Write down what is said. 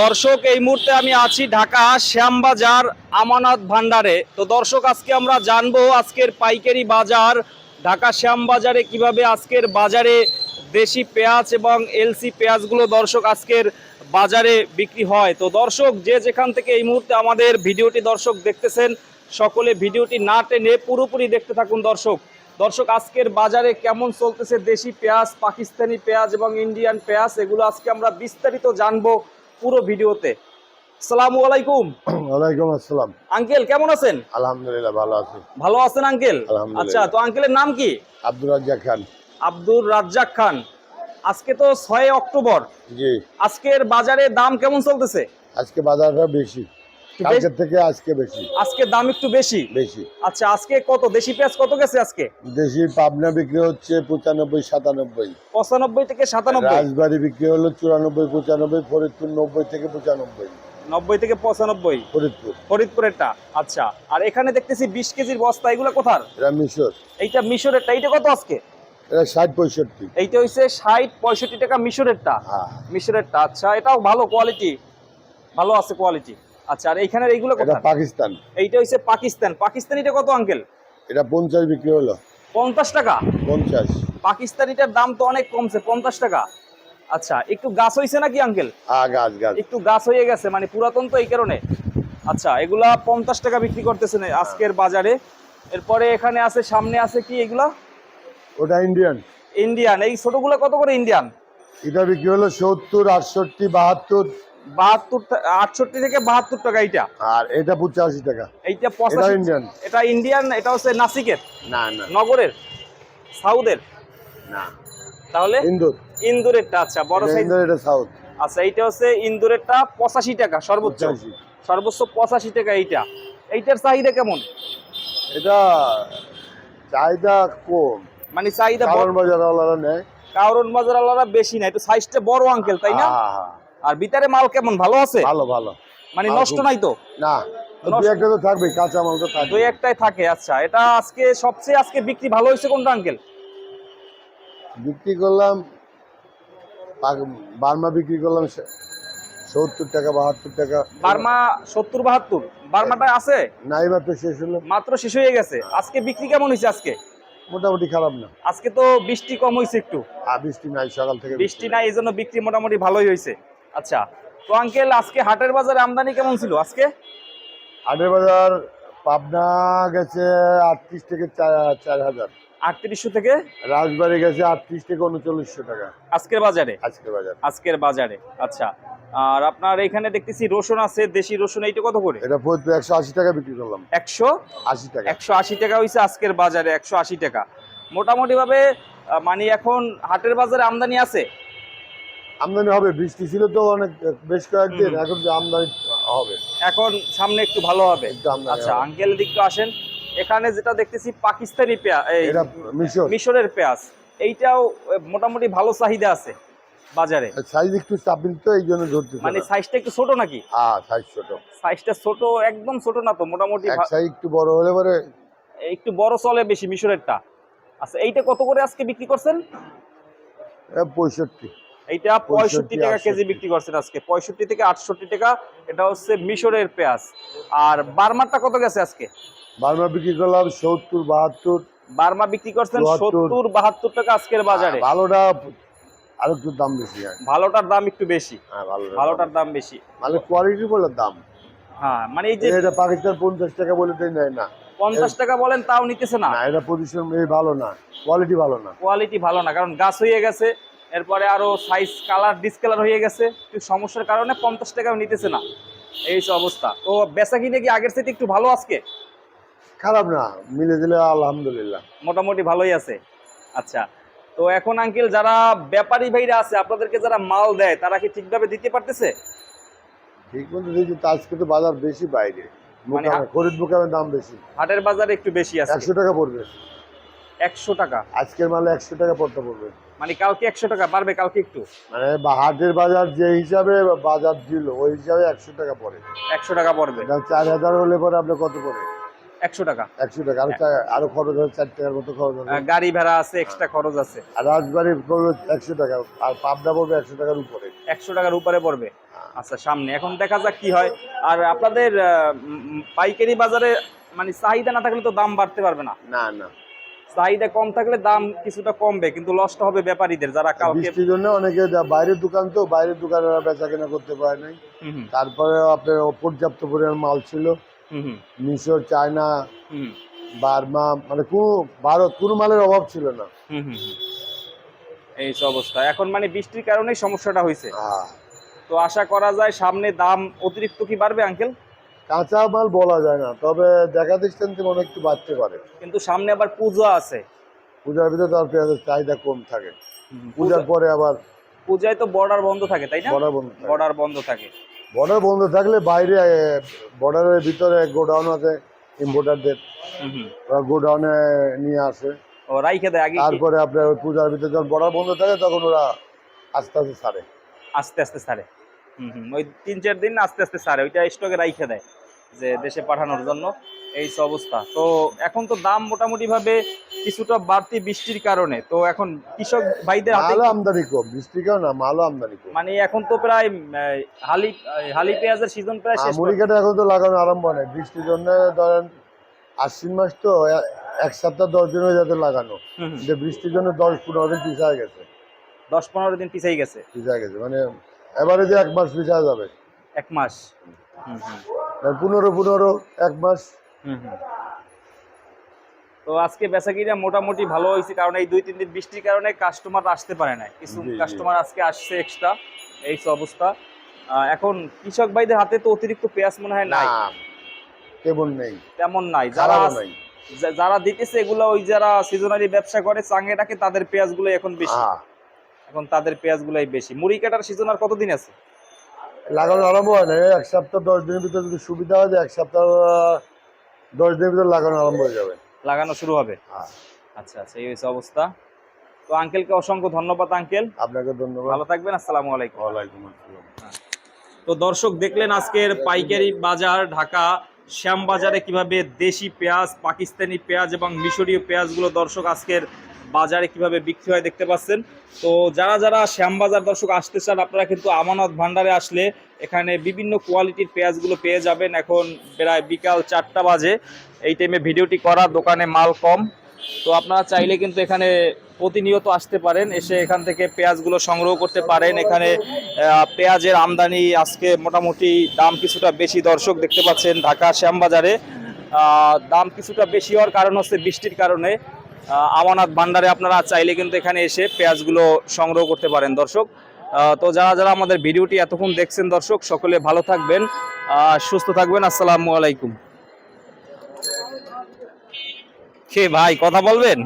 দর্শক, এই মুহূর্তে আমি আছি ঢাকা শ্যামবাজার আমানত ভান্ডারে তো দর্শক, আজকে আমরা জানব আজকের পাইকারি বাজার, ঢাকা শ্যামবাজারে কীভাবে আজকের বাজারে দেশি পেঁয়াজ এবং এলসি পেঁয়াজগুলো দর্শক আজকের বাজারে বিক্রি হয়। তো দর্শক, যে যেখান থেকে এই মুহূর্তে আমাদের ভিডিওটি দর্শক দেখতেছেন, সকলে ভিডিওটি না টেনে পুরোপুরি দেখতে থাকুন দর্শক। দর্শক, আজকের বাজারে কেমন চলতেছে দেশি পেঁয়াজ, পাকিস্তানি পেঁয়াজ এবং ইন্ডিয়ান পেঁয়াজ, এগুলো আজকে আমরা বিস্তারিত জানব। পুরো ভিডিওতে। আসসালামু আলাইকুম। ওয়ালাইকুম আসসালাম। আঙ্কেল কেমন আছেন? আলহামদুলিল্লাহ ভালো আছি। ভালো আছেন আঙ্কেল। আচ্ছা তো আঙ্কেলের নাম কি? আব্দুর রাজ্জাক খান। আব্দুর রাজ্জাক খান। আজকে তো ছয় অক্টোবর। জি। আজকের বাজারে দাম কেমন চলতেছে? আজকে বাজারটা বেশি। কালকের থেকে আজকে বেশি। আজকে দাম একটু বেশি? বেশি। আচ্ছা আজকে কত? দেশি পেঁয়াজ কত গেছে আজকে? দেশি পাবনা বিক্রি হচ্ছে পঁচানব্বই সাতানব্বই। পঁচানব্বই থেকে সাতানব্বই? রাজবাড়ি বিক্রি হলো চুরানব্বই পঁচানব্বই ফরিদপুর নব্বই থেকে পঁচানব্বই। নব্বই থেকে পঁচানব্বই? ফরিদপুর। ফরিদপুরেরটা? আচ্ছা আর এখানে দেখতেছি বিশ কেজির বস্তা এগুলো কোথার? এরা মিশর। এইটা মিশরেরটা এইটা কত আজকে? এরা ষাট পঁয়ষট্টি। এইটা হইছে ষাট পঁয়ষট্টি টাকা মিশরেরটা। হ্যাঁ। মিশরেরটা আচ্ছা এটাও ভালো কোয়ালিটি ভালো আছে কোয়ালিটি আচ্ছা আর এইখানের এইগুলো কোথায়? পাকিস্তান। এইটা হইছে পাকিস্তান। পাকিস্তানিটা কত আঙ্কেল এটা পঞ্চাশ বিক্রি হলো। পঞ্চাশ টাকা? পঞ্চাশ। পাকিস্তানিটার দাম তো অনেক কমছে পঞ্চাশ টাকা। আচ্ছা একটু গাছ হইছে নাকি আঙ্কেল হ্যাঁ গাছ গাছ। একটু গাছ হয়ে গেছে মানে পুরাতন তো এই কারণে। আচ্ছা এগুলা পঞ্চাশ টাকা বিক্রি করতেছেন আজকের বাজারে। এরপরে এখানে আছে সামনে আছে কি এগুলা? ওটা ইন্ডিয়ান ইন্ডিয়ান এই ছোটগুলো কত করে ইন্ডিয়ান এটা বিক্রি হলো সত্তর আটষট্টি বাহাত্তর। বাহাত্তর আটষট্টি থেকে বাহাত্তর টাকা আর এটা পঁচাশি টাকা। এইটা পঁচাশি ইন্ডিয়ান এটা ইন্ডিয়ান এটা হচ্ছে নাসিকের। না না। নগরের। সাউথের না। তাহলে ইন্দোর। ইন্দুরেরটা আচ্ছা বড় সাইজ এটা সাউথ। আচ্ছা এইটা হচ্ছে ইন্দুরেরটা পঁচাশি টাকা সর্বোচ্চ। সর্বোচ্চ পঁচাশি টাকা এইটা। এইটার চাহিদা কেমন? এটা চাহিদা কম। মানে চাহিদা কারণ বাজার ওয়ালারা নেয়। কারণ বাজার আলাদা বেশি না এটা সাইজটা বড় আঙ্কেল তাই না? হ্যাঁ, হ্যাঁ। আর ভিতরে মাল কেমন? ভালো আছে? ভালো ভালো। মানে নষ্ট নাই তো? না দুই একটা তো থাকবে কাঁচা মাল তো থাকবে দুই একটাই থাকে আচ্ছা। এটা আজকে সবচেয়ে আজকে বিক্রি ভালো হয়েছে কোনটা আঙ্কেল? বিক্রি করলাম বার্মা বিক্রি করলাম সত্তর টাকা বাহাত্তর টাকা। বার্মা সত্তর বাহাত্তর? বার্মাটা আছে? নাই মাত্র শেষ হলো। মাত্র শেষ হয়ে গেছে। আজকে বিক্রি কেমন হয়েছে আজকে? মোটামুটি খারাপ না। আজকে তো বৃষ্টি কম হয়েছে একটু। আর বৃষ্টি নাই সকাল থেকে। বৃষ্টি নাই এই জন্য বিক্রি মোটামুটি ভালোই হয়েছে। আচ্ছা তো আঙ্কেল আজকে হাটের বাজারে আমদানি কেমন ছিল? আজকে? হাটের বাজার পাবনা গেছে আটত্রিশ থেকে চার- হাজার। আটত্রিশশো থেকে? রাজবাড়ি গেছে আটত্রিশ থেকে উনচল্লিশশো টাকা। আজকের বাজারে? আজকের বাজার। আজকের বাজারে আচ্ছা। আর আপনার এখানে দেখতেছি রসুন আছে দেশি রসুন এইটা কত করে? এটা ফরিদপুর একশো আশি টাকা বিক্রি করলাম। একশো? আশি টাকা। একশো আশি টাকা হয়েছে আজকের বাজারে একশো আশি টাকা। মোটামুটি ভাবে মানে এখন হাটের বাজারে আমদানি আছে? আমদানি হবে বৃষ্টি ছিল তো অনেক বেশ কয়েকদিন এখন যে আমদানি হবে। এখন সামনে একটু ভালো হবে। আচ্ছা। আঙ্কেল দিকটা আসেন। এখানে যেটা দেখতেছি পাকিস্তানি পেঁয়াজ মিশর। মিশরের পেঁয়াজ। এইটাও মোটামুটি ভালো চাহিদা আছে বাজারে। সাইজ একটু চাপিল তো এই জন্য ধরতে মানে সাইজটা একটু ছোট নাকি? হ্যাঁ সাইজ ছোট। সাইজটা ছোট একদম ছোট না তো মোটামুটি সাইজ একটু বড় হলে পরে একটু বড় চলে বেশি মিশরেরটা। আচ্ছা এইটা কত করে আজকে বিক্রি করছেন? পঁয়ষট্টি। এইটা পঁয়ষট্টি টাকা কেজি বিক্রি করছেন আজকে। পঁয়ষট্টি থেকে আটষট্টি টাকা। এটা হচ্ছে মিশরের পেঁয়াজ। আর বার্মারটা কত গেছে আজকে? বার্মা বিক্রি করলাম সত্তর বাহাত্তর। বার্মা বিক্রি করছেন সত্তর বাহাত্তর টাকা আজকের বাজারে। ভালোটা আর একটু দাম বেশি ভালোটার দাম একটু বেশি। হ্যাঁ ভালোটার দাম বেশি। মানে কোয়ালিটি বলে দাম। হ্যাঁ মানে এই যে এটা পাকিস্তান পঞ্চাশ টাকা বলে নেয় না। পঞ্চাশ টাকা বলেন তাও নিতেছে না। না এটা পজিশন ভালো না। কোয়ালিটি ভালো না। কোয়ালিটি ভালো না কারণ গাছ হয়ে গেছে এরপরে আরও সাইজ কালার ডিসকালার হয়ে গেছে। একটু সমস্যার কারণে পঞ্চাশ টাকাও নিতেছে না। এই অবস্থা। তো বেচা কিনে কি আগের থেকে একটু ভালো আজকে? খারাপ না মিলে দিলে আলহামদুলিল্লাহ। মোটামুটি ভালোই আছে। আচ্ছা তো এখন আঙ্কেল যারা ব্যাপারী ভাইরা আছে আপনাদেরকে যারা মাল দেয় তারা কি ঠিকভাবে দিতে পারতেছে? ঠিক মতো দেখছি তো আজকে তো বাজার বেশি বাইরে। মানে মোকামে খরিদ মোকামের দাম বেশি। হাটের বাজারে একটু বেশি আছে। একশো টাকা পড়বে। একশো টাকা। আজকের মালে একশো টাকা পড়তে পড়বে। মানে কালকে একশো টাকা বাড়বে কালকে একটু? মানে হাটের বাজার যে হিসাবে বাজার দিল ওই হিসাবে একশো টাকা পড়ে। একশো টাকা পড়বে। চার হাজার হলে পরে আপনার কত পড়ে? একশো টাকা। একশো টাকা আরও চা- আরও খরচ হবে চার টাকার মতো খরচ হবে। গাড়ি ভাড়া আছে এক্সট্রা খরচ আছে। আর রাজবাড়ি পড়বে একশো টাকা আর পাবনা পড়বে একশো টাকার উপরে। একশো টাকার উপরে পড়বে। হ্যাঁ। আচ্ছা সামনে। এখন দেখা যাক কি হয়। আর আপনাদের পাইকারি বাজারে মানে চাহিদা না থাকলে তো দাম বাড়তে পারবে না। না না। চাহিদা কম থাকলে দাম কিছুটা কমবে কিন্তু লসটা হবে ব্যাপারীদের যারা কালকে বৃষ্টির জন্য অনেকে বাইরের দোকান তো বাইরের দোকানে বেচা কেনা করতে পারে নাই। তারপরে আপনার পর্যাপ্ত পরিমাণ মাল ছিল। হুম হুম, মিশর চায়না বার্মা মানে কোনো ভারত কোনো মালের অভাব ছিল না। হুম, হুম, হুম। এই অবস্থা। এখন মানে বৃষ্টির কারণেই সমস্যাটা হয়েছে হ্যাঁ। তো আশা করা যায় সামনে দাম অতিরিক্ত কি বাড়বে আঙ্কেল? কাঁচা মাল বলা যায় না তবে দেখা দিচ্ছেন তো মনে একটু বাড়তে পারে। কিন্তু সামনে আবার পুজো আছে। পূজার ভিতরে তো আর পেঁয়াজের চাহিদা কম থাকে। পূজার পরে আবার পূজায় তো বর্ডার বন্ধ থাকে তাই না? বর্ডার বন্ধ বর্ডার বন্ধ থাকে। বর্ডার বন্ধ থাকলে বাইরে বর্ডারের ভিতরে গোডাউন আছে ইম্পোর্টারদের। ওরা গোডাউনে নিয়ে আসে। ও রাইখে দেয় আগে? তারপরে আপনার ওই পূজার ভিতরে যখন বর্ডার বন্ধ থাকে তখন ওরা আস্তে আস্তে ছাড়ে আস্তে আস্তে সারে। হুম হুম ওই তিন চার দিন আস্তে আস্তে সারে ওইটা স্টকে রাইখে দেয়। যে দেশে পাঠানোর জন্য এই সব অবস্থা। তো এখন তো দাম মোটামুটি ভাবে কিছুটা বাড়তি বৃষ্টির কারণে। তো এখন কৃষক ভাইদের হাতে আমদানি কম বৃষ্টি কেউ না মালও আমদানি কম। মানে এখন তো প্রায় হালি হালি পেঁয়াজের সিজন প্রায় শেষ মুড়ি কাটা এখন তো লাগানো আরম্ভ নেই। বৃষ্টির জন্য ধরেন আশ্বিন মাস তো এক সপ্তাহ দশ দিন হয়ে যাতে লাগানো। যে বৃষ্টির জন্য দশ পনেরো দিন পিছায় গেছে। দশ পনেরো দিন পিছাই গেছে। পিছায় গেছে। মানে এবারে যে এক মাস পিছায় যাবে। এক মাস। হুম হুম। পনেরো পনেরো এক মাস। তো আজকে বেচাকিরা মোটামুটি ভালো হয়েছে কারণ এই দুই তিন দিন বৃষ্টির কারণে কাস্টমার আসতে পারে না কিছু। কাস্টমার আজকে আসছে এক্সট্রা এই অবস্থা। এখন কৃষক ভাইদের হাতে তো অতিরিক্ত পেঁয়াজ মনে হয় নাই। না কেমন নেই। তেমন নাই। যারা যারা দিতেছে এগুলো ওই যারা সিজনারি ব্যবসা করে চাঙে রাখে তাদের পেঁয়াজগুলো এখন বেশি। এখন তাদের পেঁয়াজগুলোই বেশি। মুড়ি কাটার সিজন আর কতদিন আছে? লাগানো আরম্ভ হয় না এক সপ্তাহ দশ দিনের ভিতরে যদি সুবিধা হয় এক সপ্তাহ দশ দিনের ভিতরে লাগানো আরম্ভ হয়ে যাবে। লাগানো শুরু হবে? হ্যাঁ। আচ্ছা আচ্ছা এই হয়েছে অবস্থা। তো আঙ্কেলকে অসংখ্য ধন্যবাদ আঙ্কেল। আপনাকে ধন্যবাদ। ভালো থাকবেন আসসালামু আলাইকুম। ওয়ালাইকুম আসসালাম। তো দর্শক দেখলেন আজকের পাইকারি বাজার ঢাকা শ্যামবাজারে কীভাবে দেশি পেঁয়াজ পাকিস্তানি পেঁয়াজ এবং মিশরীয় পেঁয়াজগুলো দর্শক আজকের বাজারে কীভাবে বিক্রি হয় দেখতে পাচ্ছেন। তো যারা যারা শ্যামবাজার দর্শক আসতে চান, আপনারা কিন্তু আমানত ভান্ডারে আসলে এখানে বিভিন্ন কোয়ালিটির পেঁয়াজগুলো পেয়ে যাবেন। এখন প্রায় বিকাল চারটা বাজে। এই টাইমে ভিডিওটি করা, দোকানে মাল কম। তো আপনারা চাইলে কিন্তু এখানে প্রতিনিয়ত আসতে পারেন, এসে এখান থেকে পেঁয়াজগুলো সংগ্রহ করতে পারেন। এখানে পেঁয়াজের আমদানি আজকে মোটামুটি দাম কিছুটা বেশি। দর্শক দেখতে পাচ্ছেন ঢাকা শ্যামবাজারে দাম কিছুটা বেশি হওয়ার কারণ হচ্ছে বৃষ্টির কারণে। আমানত ভান্ডারে আপনারা চাইলে কিন্তু এখানে এসে পেঁয়াজগুলো সংগ্রহ করতে পারেন, দর্শক। তো যারা যারা আমাদের ভিডিওটি এতক্ষণ দেখছেন, দর্শক, সকলে ভালো থাকবেন সুস্থ থাকবেন, আসসালামু আলাইকুম। কে ভাই, কথা বলবেন?